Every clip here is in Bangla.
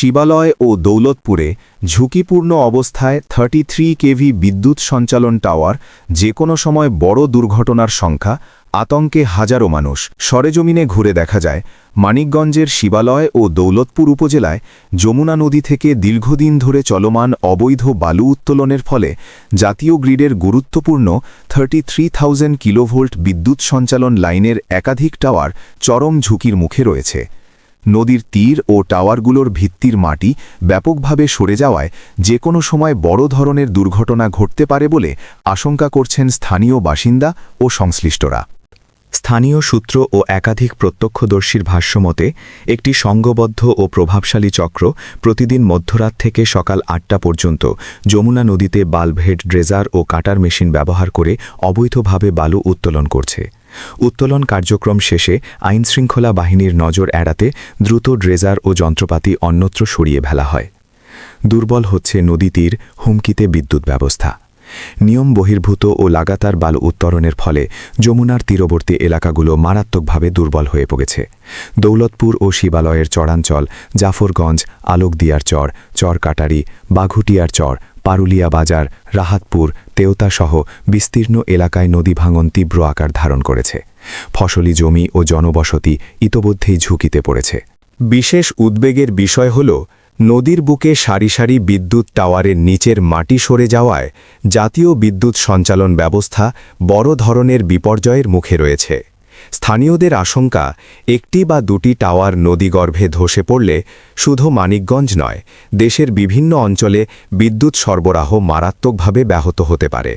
শিবালয় ও দৌলতপুরে ঝুঁকিপূর্ণ অবস্থায় থার্টি থ্রি কেভি বিদ্যুৎ সঞ্চালন টাওয়ার যে কোনো সময় বড় দুর্ঘটনার সংখ্যা, আতঙ্কে হাজারো মানুষ। সরেজমিনে ঘুরে দেখা যায়, মানিকগঞ্জের শিবালয় ও দৌলতপুর উপজেলায় যমুনা নদী থেকে দীর্ঘদিন ধরে চলমান অবৈধ বালু উত্তোলনের ফলে জাতীয় গ্রিডের গুরুত্বপূর্ণ থার্টি থ্রি থাউজেন্ড কিলোভোল্ট বিদ্যুৎ সঞ্চালন লাইনের একাধিক টাওয়ার চরম ঝুঁকির মুখে রয়েছে। নদীর তীর ও টাওয়ারগুলোর ভিত্তির মাটি ব্যাপকভাবে সরে যাওয়ায় যে কোনো সময় বড় ধরনের দুর্ঘটনা ঘটতে পারে বলে আশঙ্কা করছেন স্থানীয় বাসিন্দা ও সংশ্লিষ্টরা। স্থানীয় সূত্র ও একাধিক প্রত্যক্ষদর্শীর ভাষ্যমতে একটি সংঘবদ্ধ ও প্রভাবশালী চক্র প্রতিদিন মধ্যরাত থেকে সকাল আটটা পর্যন্ত যমুনা নদীতে বাল্বহেড ড্রেজার ও কাটার মেশিন ব্যবহার করে অবৈধভাবে বালু উত্তোলন করছে। উত্তোলন কার্যক্রম শেষে আইনশৃঙ্খলা বাহিনীর নজর এড়াতে দ্রুত ড্রেজার ও যন্ত্রপাতি অন্যত্র সরিয়ে ফেলা হয়। দুর্বল হচ্ছে নদী তীর, হুমকিতে বিদ্যুৎ ব্যবস্থা। নিয়ম বহির্ভূত ও লাগাতার বালু উত্তরণের ফলে যমুনার তীরবর্তী এলাকাগুলো মারাত্মকভাবে দুর্বল হয়ে পড়েছে। দৌলতপুর ও শিবালয়ের চরাঞ্চল, জাফরগঞ্জ, আলোকদিয়ার চর চর কাটারি বাঘুটিয়ার চর পারুলিয়া বাজার, রাহাতপুর, তেওতাসহ বিস্তীর্ণ এলাকায় নদী ভাঙন তীব্র আকার ধারণ করেছে। ফসলি জমি ও জনবসতি ইতোমধ্যেই ঝুঁকিতে পড়েছে। বিশেষ উদ্বেগের বিষয় হল, নদীর বুকে সারি সারি বিদ্যুৎ টাওয়ারের নিচের মাটি সরে যাওয়ায় জাতীয় বিদ্যুৎ সঞ্চালন ব্যবস্থা বড় ধরনের বিপর্যয়ের মুখে রয়েছে। স্থানীয়দের আশঙ্কা, একটি বা দুটি টাওয়ার নদীগর্ভে ধসে পড়লে শুধু মানিকগঞ্জ নয়, দেশের বিভিন্ন অঞ্চলে বিদ্যুৎ সরবরাহ মারাত্মকভাবে ব্যাহত হতে পারে।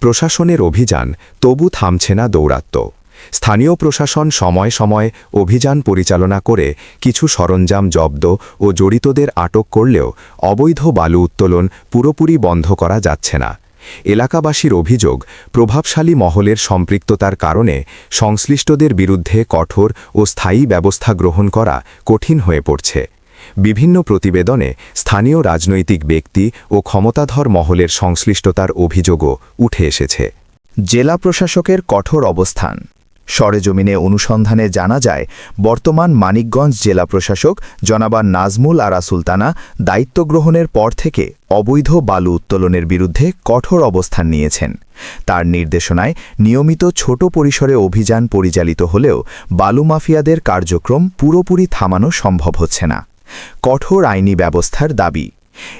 প্রশাসনের অভিযান তবু থামছে না দৌরাত্ম্য। স্থানীয় প্রশাসন সময় সময় অভিযান পরিচালনা করে কিছু সরঞ্জাম জব্দ ও জড়িতদের আটক করলেও অবৈধ বালু উত্তোলন পুরোপুরি বন্ধ করা যাচ্ছে না। এলাকাবাসীর অভিযোগ, প্রভাবশালী মহলের সম্পৃক্ততার কারণে সংশ্লিষ্টদের বিরুদ্ধে কঠোর ও স্থায়ী ব্যবস্থা গ্রহণ করা কঠিন হয়ে পড়ছে। বিভিন্ন প্রতিবেদনে স্থানীয় রাজনৈতিক ব্যক্তি ও ক্ষমতাধর মহলের সংশ্লিষ্টতার অভিযোগও উঠে এসেছে। জেলা প্রশাসকের কঠোর অবস্থান সরেজমিনে অনুসন্ধানে জানা যায়, বর্তমান মানিকগঞ্জ জেলা প্রশাসক জনাবা নাজমুল আরা সুলতানা দায়িত্ব গ্রহণের পর থেকে অবৈধ বালু উত্তোলনের বিরুদ্ধে কঠোর অবস্থান নিয়েছেন। তার নির্দেশনায় নিয়মিত ছোট পরিসরে অভিযান পরিচালিত হলেও বালু মাফিয়াদের কার্যক্রম পুরোপুরি থামানো সম্ভব হচ্ছে না। কঠোর আইনি ব্যবস্থার দাবি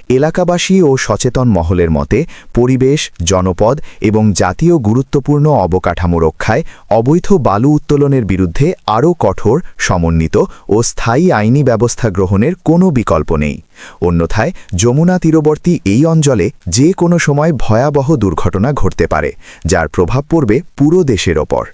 এলাকাবাসী ও সচেতন মহলের মতে, পরিবেশ, জনপদ এবং জাতীয় গুরুত্বপূর্ণ অবকাঠামো রক্ষায় অবৈধ বালু উত্তোলনের বিরুদ্ধে আরও কঠোর, সমন্বিত ও স্থায়ী আইনি ব্যবস্থা গ্রহণের কোনো বিকল্প নেই। অন্যথায়, যমুনা তীরবর্তী এই অঞ্চলে যে কোনো সময় ভয়াবহ দুর্ঘটনা ঘটতে পারে, যার প্রভাব পড়বে পুরো দেশের ওপর।